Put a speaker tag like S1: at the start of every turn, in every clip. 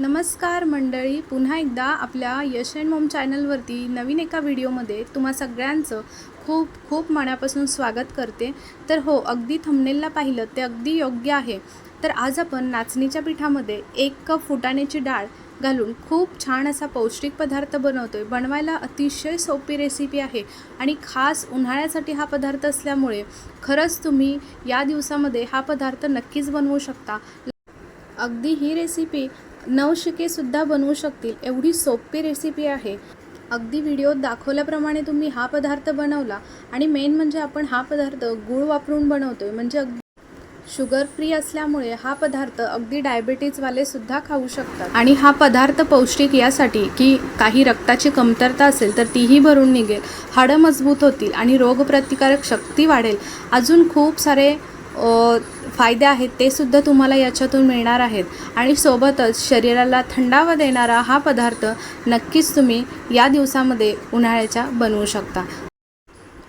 S1: नमस्कार मंडळी पुन्हा एकदा आपल्या यश अँड मोम चॅनलवरती नवीन एका व्हिडिओमध्ये तुम्हा सगळ्यांचं खूप खूप मनापासून स्वागत करते. तर हो अगदी थंबनेलला पाहिलं ते अगदी योग्य आहे. तर आज आपण नाचणीच्या पिठामध्ये एक कप फुटाण्याची डाळ घालून खूप छान असा पौष्टिक पदार्थ बनवतोय. बनवायला अतिशय सोपी रेसिपी आहे आणि खास उन्हाळ्यासाठी हा पदार्थ असल्यामुळे खरंच तुम्ही या दिवसामध्ये हा पदार्थ नक्कीच बनवू शकता. अगदी ही रेसिपी नवशिकेसुद्धा बनवू शकतील. एवढी सोपी रेसिपी आहे. अगदी व्हिडिओत दाखवल्याप्रमाणे तुम्ही हा पदार्थ बनवला आणि मेन म्हणजे आपण हा पदार्थ गूळ वापरून बनवतो आहे म्हणजे अगदी शुगर फ्री असल्यामुळे हा पदार्थ अगदी डायबेटीजवालेसुद्धा खाऊ शकतात. आणि हा पदार्थ पौष्टिक यासाठी की काही रक्ताची कमतरता असेल तर तीही भरून निघेल हाडं मजबूत होतील आणि रोगप्रतिकारक शक्ती वाढेल. अजून खूप सारे फायदे आहेत ते सुद्धा तुम्हाला याच्यातून मिळणार आहेत. आणि सोबतच शरीराला थंडावा देणारा हा पदार्थ नक्कीच तुम्ही या दिवसामध्ये उन्हाळ्याच्या बनवू शकता.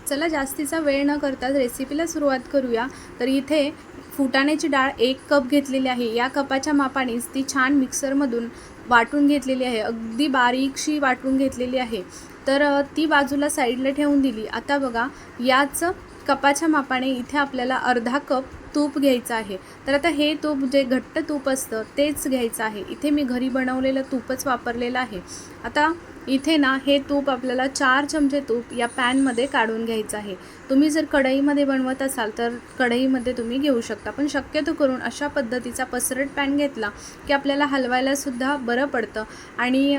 S1: चला जास्तीचा वेळ न करता रेसिपीला सुरुवात करूया. तर इथे फुटाण्याची डाळ एक कप घेतलेली आहे. या कपाच्या मापानेच ती छान मिक्सरमधून वाटून घेतलेली आहे. अगदी बारीकशी वाटून घेतलेली आहे. तर ती बाजूला साईडला ठेवून दिली. आता बघा याच कपाच्या मापाने इथे आपल्याला अर्धा कप तूप घ्यायचं आहे. तर आता हे तूप जे घट्ट तूप असतं तेच घ्यायचं आहे. इथे मी घरी बनवलेलं तूपच वापरलेलं आहे. आता इथे ना हे तूप आपल्याला चार चमचे तूप या पॅनमध्ये काढून घ्यायचं आहे. तुम्ही जर कढईमध्ये बनवत असाल तर कढईमध्ये तुम्ही घेऊ शकता. पण शक्यतो करून अशा पद्धतीचा पसरट पॅन घेतला की आपल्याला हलवायलासुद्धा बरं पडतं. आणि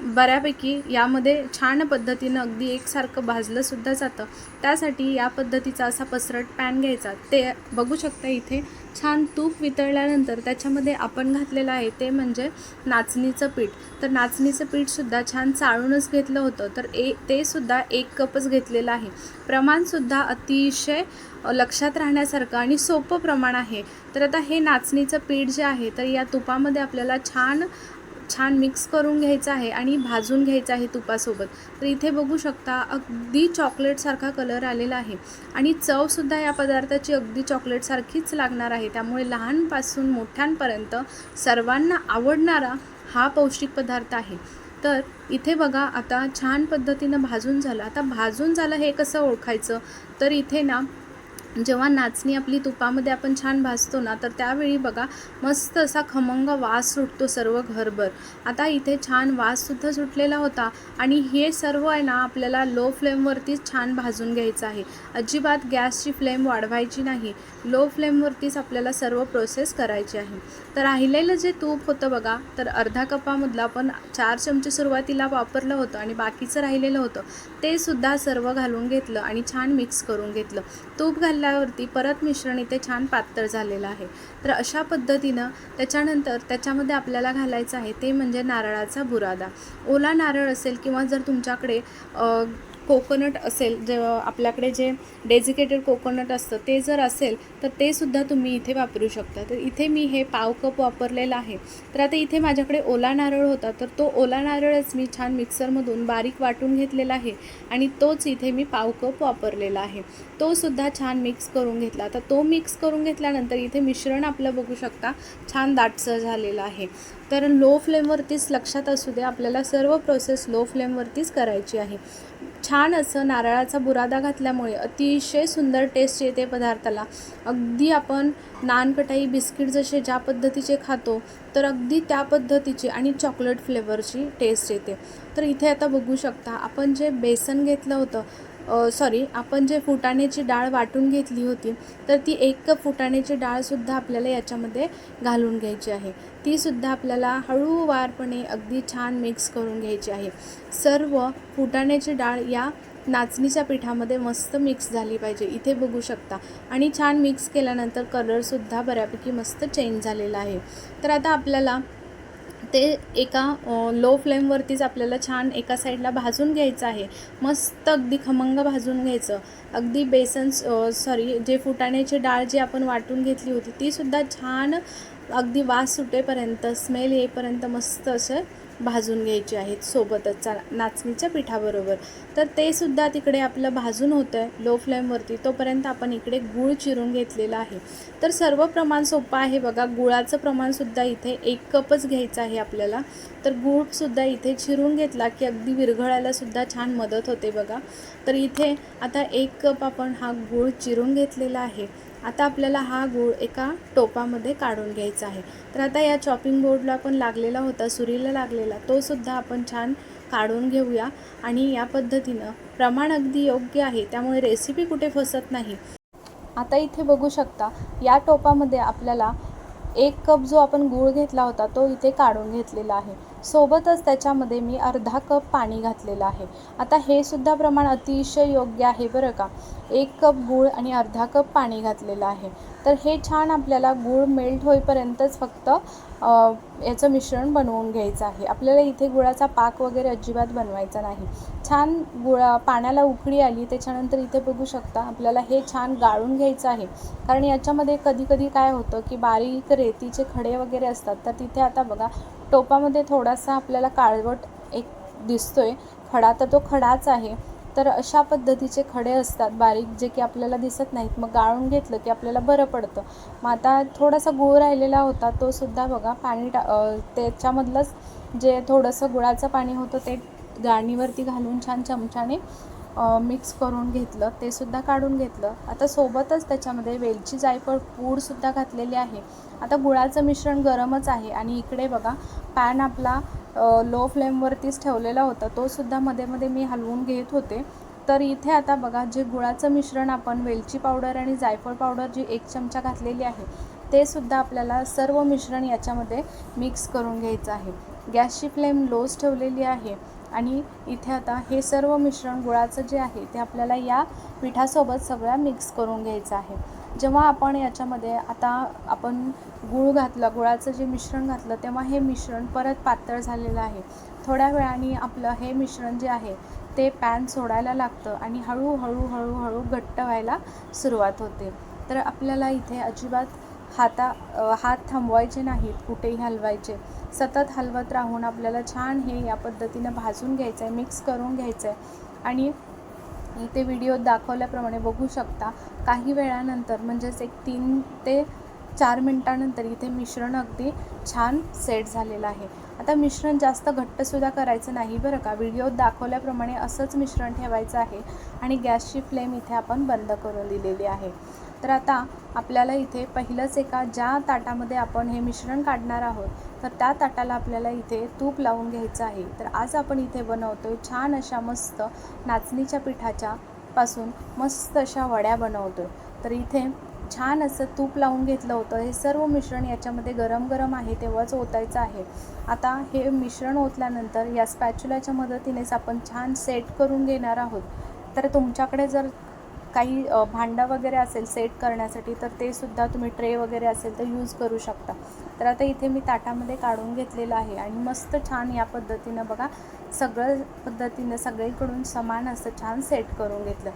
S1: बऱ्यापैकी यामध्ये छान पद्धतीनं अगदी एकसारखं भाजलं सुद्धा जातं. त्यासाठी या पद्धतीचा असा पसरट पॅन घ्यायचा. ते बघू शकता इथे छान तूप वितळल्यानंतर त्याच्यामध्ये आपण घातलेलं आहे ते म्हणजे नाचणीचं पीठ. तर नाचणीचं पीठसुद्धा छान चाळूनच घेतलं होतं. तर ए ते सुद्धा एक कपच घेतलेलं आहे. प्रमाणसुद्धा अतिशय लक्षात राहण्यासारखं आणि सोपं प्रमाण आहे. तर आता हे नाचणीचं पीठ जे आहे तर या तुपामध्ये आपल्याला छान छान मिक्स करून घ्यायचं आहे आणि भाजून घ्यायचं आहे तुपासोबत. तर इथे बघू शकता अगदी चॉकलेटसारखा कलर आलेला आहे. आणि चवसुद्धा या पदार्थाची अगदी चॉकलेटसारखीच लागणार आहे. त्यामुळे लहानपासून मोठ्यांपर्यंत सर्वांना आवडणारा हा पौष्टिक पदार्थ आहे. तर इथे बघा आता छान पद्धतीनं भाजून झालं. आता भाजून झालं हे कसं ओळखायचं? तर इथे ना जेव्हा नाचणी आपली तुपामध्ये आपण छान भाजतो ना तर त्यावेळी बघा मस्त असा खमंग वास सुटतो सर्व घरभर. आता इथे छान वाससुद्धा सुटलेला होता आणि हे सर्व आहे ना आपल्याला लो फ्लेमवरतीच छान भाजून घ्यायचं आहे. अजिबात गॅसची फ्लेम वाढवायची नाही. लो फ्लेमवरतीच आपल्याला सर्व प्रोसेस करायची आहे. तर राहिलेलं जे तूप होतं बघा तर अर्धा कपामधलं आपण चार चमचे सुरुवातीला वापरलं होतं आणि बाकीचं राहिलेलं होतं. ते सुद्धा सर्व घालून घेतलं आणि छान मिक्स करून घेतलं. तूप झाल्यावरती परत मिश्रण इथे छान पातळ झालेलं आहे. तर अशा पद्धतीनं त्याच्यानंतर त्याच्यामध्ये आपल्याला घालायचं आहे ते म्हणजे नारळाचा बुरादा. ओला नारळ असेल किंवा जर तुमच्याकडे कोकोनट असेल जे आपल्याकडे जे डेजिकेटेड कोकोनट असतं ते जर असेल तर ते सुद्धा तुम्ही इथे वापरू शकता. तर इथे मी हे पाव कप वापरलेलं आहे. तर आता इथे माझ्याकडे ओला नारळ होता तर तो ओला नारळच मी छान मिक्सरमधून बारीक वाटून घेतलेला आहे आणि तोच इथे मी पाव कप वापरलेला आहे. तो सुद्धा छान मिक्स करून घेतला. आता तो मिक्स करून घेतल्यानंतर इथे मिश्रण आपलं बघू शकता छान दाटसर झालेलं आहे. तर लो फ्लेमवरतीच लक्षात असू दे आपल्याला सर्व प्रोसेस लो फ्लेमवरतीच करायची आहे. छान असं नारळाचा बुरादा घातल्यामुळे अतिशय सुंदर टेस्ट येते पदार्थाला. अगदी आपण नानकटाई बिस्किट जसे ज्या पद्धतीचे खातो तर अगदी त्या पद्धतीची आणि चॉकलेट फ्लेवरची टेस्ट येते. तर इथे आता बघू शकता आपण जे बेसन घेतलं होतं सॉरी आपण जे फुटाण्याची डाळ वाटून घेतली होती तर ती एक कप फुटाण्याची डाळसुद्धा आपल्याला याच्यामध्ये घालून घ्यायची आहे. तीसुद्धा आपल्याला हळूवारपणे अगदी छान मिक्स करून घ्यायची आहे. सर्व फुटाण्याची डाळ या नाचणीच्या पिठामध्ये मस्त मिक्स झाली पाहिजे इथे बघू शकता. आणि छान मिक्स केल्यानंतर कलरसुद्धा बऱ्यापैकी मस्त चेंज झालेला आहे. तर आता आपल्याला ते एका लो फ्लेमवरतीच आपल्याला छान एका साईडला भाजून घ्यायचं आहे. मस्त अगदी खमंग भाजून घ्यायचं. अगदी बेसन सॉरी जे फुटाण्याची डाळ जी आपण वाटून घेतली होती तीसुद्धा छान अगदी वास सुटेपर्यंत स्मेल येईपर्यंत मस्त असे भाजून घ्यायचे आहेत सोबतच चा नाचणीच्या पिठाबरोबर. तर ते सुद्धा तिकडे आपलं भाजून होतं आहे लो फ्लेमवरती तोपर्यंत आपण इकडे गूळ चिरून घेतलेला आहे. तर सर्व प्रमाण सोपं आहे बघा गुळाचं प्रमाणसुद्धा इथे एक कपच घ्यायचं आहे आपल्याला. तर गूळसुद्धा इथे चिरून घेतला की अगदी विरघळायलासुद्धा छान मदत होते बघा. तर इथे आता एक कप आपण हा गूळ चिरून घेतलेला आहे. आता आपल्याला हा गूळ एका टोपामध्ये काढून घ्यायचा आहे. तर आता या चॉपिंग बोर्डला पण लागलेला होता सुरीला लागलेला तो सुद्धा आपण छान काढून घेऊया. आणि या पद्धतीनं प्रमाण अगदी योग्य आहे त्यामुळे रेसिपी कुठे फसत नाही. आता इथे बघू शकता या टोपामध्ये आपल्याला एक कप जो आपण गूळ घेतला होता तो इथे काढून घेतलेला आहे. सोबतच त्याच्यामध्ये मी अर्धा कप पाणी घातलेलं आहे. आता हे सुद्धा प्रमाण अतिशय योग्य आहे बरं का. एक कप गूळ आणि अर्धा कप पाणी घातलेलं आहे. तर हे छान आपल्याला गूळ मेल्ट होईपर्यंतच फक्त याचं मिश्रण बनवून घ्यायचं आहे. आपल्याला इथे गुळाचा पाक वगैरे अजिबात बनवायचा नाही. छान गुळा पाण्याला उकळी आली त्याच्यानंतर इथे बघू शकता आपल्याला हे छान गाळून घ्यायचं आहे. कारण याच्यामध्ये कधी कधी काय होतं की बारीक रेतीचे खडे वगैरे असतात तर तिथे आता बघा टोपामध्ये थोडासा आपल्याला काळवट एक दिसतोय. खडा तर तो खडाच आहे तर अशा पद्धतीचे खडे असतात बारीक जे की आपल्याला दिसत नाहीत. मग गाळून घेतलं की आपल्याला बरं पडतं. मग आता थोडासा गूळ राहिलेला होता तो सुद्धा बघा पाणी टा त्याच्यामधलंच जे थोडंसं गुळाचं पाणी होतं ते गाळणीवरती घालून छान चमच्याने मिक्स करून घेतलं ते सुद्धा काढून घेतलं. आता सोबतच त्याच्यामध्ये वेलची जायफळ पूडसुद्धा घातलेली आहे. आता गुळाचं मिश्रण गरमच आहे आणि इकडे बघा पॅन आपला लो फ्लेमवरतीच ठेवलेला होता. तो सुद्धा मध्ये मध्ये मी हलवून घेत होते. तर इथे आता बघा जे गुळाचं मिश्रण आपण वेलची पावडर आणि जायफळ पावडर जी एक चमचा घातलेली आहे ते सुद्धा आपल्याला सर्व मिश्रण याच्यामध्ये मिक्स करून घ्यायचं आहे. गॅसची फ्लेम लोज ठेवलेली आहे. आणि इथे आता हे सर्व मिश्रण गुळाचं जे आहे ते आपल्याला या पिठासोबत सगळ्या मिक्स करून घ्यायचं आहे. जेव्हा आपण याच्यामध्ये आता आपण गूळ घातलं गुळाचं जे मिश्रण घातलं तेव्हा हे मिश्रण परत पातळ झालेलं आहे. थोड्या वेळाने आपलं हे मिश्रण जे आहे ते पॅन सोडायला लागतं आणि हळूहळू हळूहळू घट्ट व्हायला सुरुवात होते. तर आपल्याला इथे अजिबात हाता हात थांबवायचे नाहीत कुठेही हलवायचे. सतत हलवत राहून आपल्याला छान हे या पद्धतीनं भाजून घ्यायचं आहे मिक्स करून घ्यायचं आहे आणि इथे व्हिडिओत दाखवल्याप्रमाणे बघू शकता काही वेळानंतर म्हणजेच एक तीन ते चार मिनटानंतर इथे मिश्रण अगदी छान सेट झालेलं आहे. आता मिश्रण जास्त घट्टसुद्धा करायचं नाही बरं का. व्हिडिओत दाखवल्याप्रमाणे असंच मिश्रण ठेवायचं आहे आणि गॅसची फ्लेम इथे आपण बंद करून दिलेली आहे. तर आता आपल्याला इथे पहिलंच एका ज्या ताटामध्ये आपण हे मिश्रण काढणार आहोत तर त्या ताटाला आपल्याला इथे तूप लावून घ्यायचं आहे. तर आज आपण इथे बनवतो छान अशा मस्त नाचणीच्या पिठाच्या पासून मस्त अशा वड्या बनवतो तर इथे छान असं तूप लावून घेतलं होतं. हे सर्व मिश्रण याच्यामध्ये गरम गरम आहे तेव्हाच ओतायचं आहे. आता हे मिश्रण ओतल्यानंतर या स्पॅच्युलाच्या मदतीनेच आपण छान सेट करून घेणार आहोत. तर तुमच्याकडे जर काही भांडं वगैरे असेल सेट करण्यासाठी तर ते सुद्धा तुम्ही ट्रे वगैरे असेल तर यूज करू शकता. तर आता इथे मी ताटामध्ये काढून घेतलेलं आहे आणि मस्त छान या पद्धतीनं बघा सगळं पद्धतीनं सगळीकडून समान असं छान सेट करून घेतलं.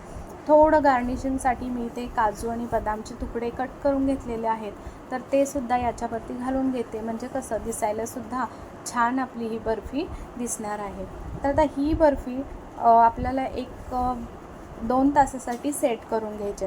S1: थोडं गार्निशिंगसाठी मी ते काजू आणि बदामचे तुकडे कट करून घेतलेले आहेत. तर ते सुद्धा याच्यावरती घालून घेते. म्हणजे कसं दिसायला सुद्धा छान आपली ही बर्फी दिसणार आहे. तर आता ही बर्फी आपल्याला एक दोन तासासाठी सेट करून घ्यायचे.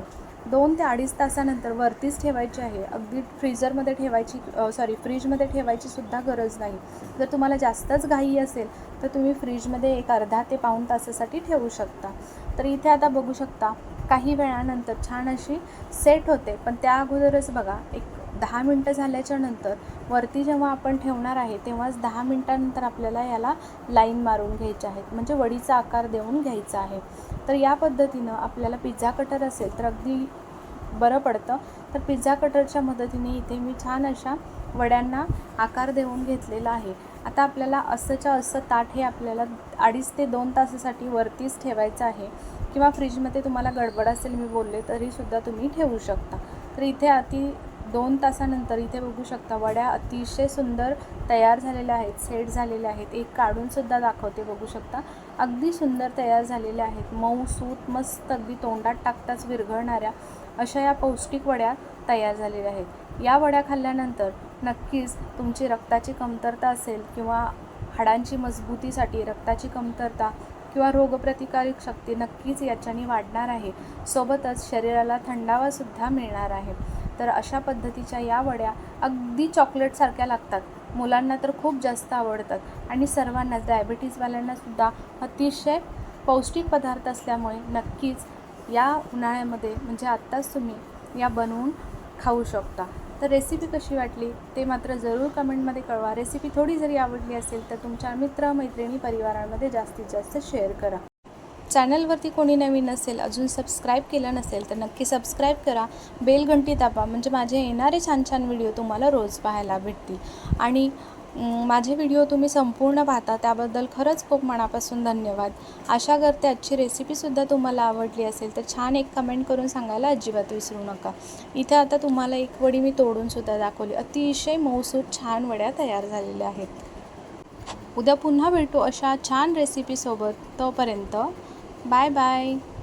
S1: दोन ते अडीच तासानंतर वरतीच ठेवायची आहे. अगदी फ्रीजरमध्ये ठेवायची सॉरी फ्रीजमध्ये ठेवायची सुद्धा गरज नाही. जर तुम्हाला जास्तच घाई असेल तर तुम्ही फ्रीजमध्ये एक अर्धा ते पाऊण तासासाठी ठेवू शकता. तर इथे आता बघू शकता काही वेळानंतर छान अशी सेट होते. पण त्या अगोदरच बघा एक दहा मिनटं झाल्याच्यानंतर वरती जेव्हा आपण ठेवणार आहे तेव्हाच दहा मिनटानंतर आपल्याला याला लाईन मारून घ्यायची आहेत. म्हणजे वडीचा आकार देऊन घ्यायचा आहे. तर या पद्धतीनं आपल्याला पिझ्झा कटर असेल तर अगदी बरं पडतं. तर पिझ्झा कटरच्या मदतीने इथे मी छान अशा वड्यांना आकार देऊन घेतलेला आहे. आता आपल्याला असंच्या असं ताट हे आपल्याला अडीच ते दोन तासासाठी वरतीच ठेवायचं आहे किंवा फ्रीजमध्ये तुम्हाला गडबड असेल मी बोलले तरीसुद्धा तुम्ही ठेवू शकता. तर इथे अति दोन तासानंतर इथे बघू शकता वड्या अतिशय सुंदर तयार झालेल्या आहेत सेट झालेल्या आहेत. एक काढूनसुद्धा दाखवते बघू शकता. अगदी सुंदर तयार झालेल्या आहेत. मऊ सूत मस्त अगदी तोंडात टाकताच विरघळणाऱ्या अशा या पौष्टिक वड्या तयार झालेल्या आहेत. या वड्या खाल्ल्यानंतर नक्कीच तुमची रक्ताची कमतरता असेल किंवा हाडांची मजबूतीसाठी रक्ताची कमतरता किंवा रोगप्रतिकारक शक्ती नक्कीच याच्याने वाढणार आहे. सोबतच शरीराला थंडावासुद्धा मिळणार आहे. तर अशा पद्धतीच्या या वड्या अगदी चॉकलेटसारख्या लागतात. मुलांना तर खूप जास्त आवडतात. आणि सर्वांनाच डायबिटीजवाल्यांनासुद्धा अतिशय पौष्टिक पदार्थ असल्यामुळे नक्कीच या उन्हाळ्यामध्ये म्हणजे आत्ताच तुम्ही या बनवून खाऊ शकता. तर रेसिपी कशी वाटली? ते मात्र जरूर कमेंटमध्ये कळवा. रेसिपी थोडी जरी आवडली असेल तर तुमच्या मित्र मैत्रिणी परिवारांमध्ये जास्तीत जास्त शेअर करा. चॅनलवरती कोणी नवीन असेल अजून सबस्क्राईब केलं नसेल तर नक्की सबस्क्राईब करा. बेल घंटी दाबा. म्हणजे माझे येणारे छान छान व्हिडिओ तुम्हाला रोज पाहायला भेटतील. आणि माझे व्हिडिओ तुम्ही संपूर्ण पाहता. त्याबद्दल खरंच खूप मनापासून धन्यवाद. आशा करते आजची रेसिपीसुद्धा तुम्हाला आवडली असेल तर छान एक कमेंट करून सांगायला अजिबात विसरू नका. इथे आता तुम्हाला एक वडी मी तोडूनसुद्धा दाखवली. अतिशय मऊसूत छान वड्या तयार झालेल्या आहेत. उद्या पुन्हा भेटू अशा छान रेसिपीसोबत तोपर्यंत Bye bye.